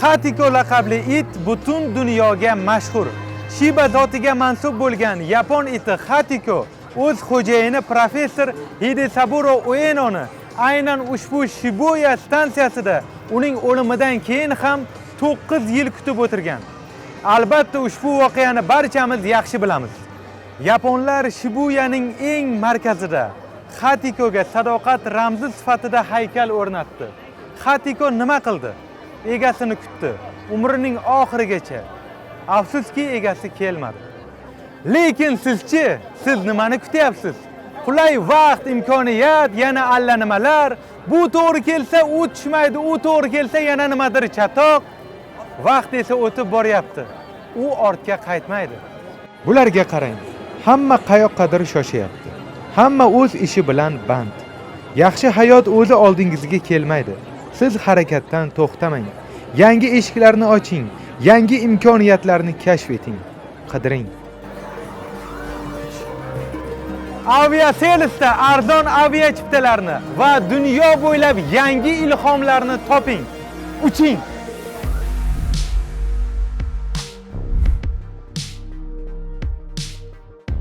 Xatiko laqabli it butun dunyoga mashhur. Shiba zotiga mansub bo'lgan yapon iti Xatiko o'z xo'jayini professor Hidesaburo Uenoni aynan ushbu Shibuya stansiyasida uning o'limidan keyin ham 9 yil kutib o'tirgan. Albatta ushbu voqeani barchamiz yaxshi bilamiz. Yaponlar Shibuyaning eng markazida Xatikoga sadoqat ramzi sifatida haykal o'rnatdi. Xatiko nima qildi? Egasini kutdi, umrining oxirigacha. Afsuski egasi kelmadi. Lekin sizchi, siz nimani kutyapsiz? Qulay vaqt, imkoniyat, yana allanimalar. Bu to'g'ri kelsa u tushmaydi, u to'g'ri kelsa yana nimadir chatoq. Vaqt esa o'tib boryapti. U ortga qaytmaydi. Bularga qarang. Hamma qayoqqadir shoshyapti. Hamma o'z ishi bilan band. Yaxshi hayot o'zi oldingizga kelmaydi. Siz harakatdan to'xtamang. Yangi eshiklarni oching, yangi imkoniyatlarni kashf eting. Qidiring. Aviaselsda arzon avia chiptalarni va dunyo bo'ylab yangi ilhomlarni toping. Uching!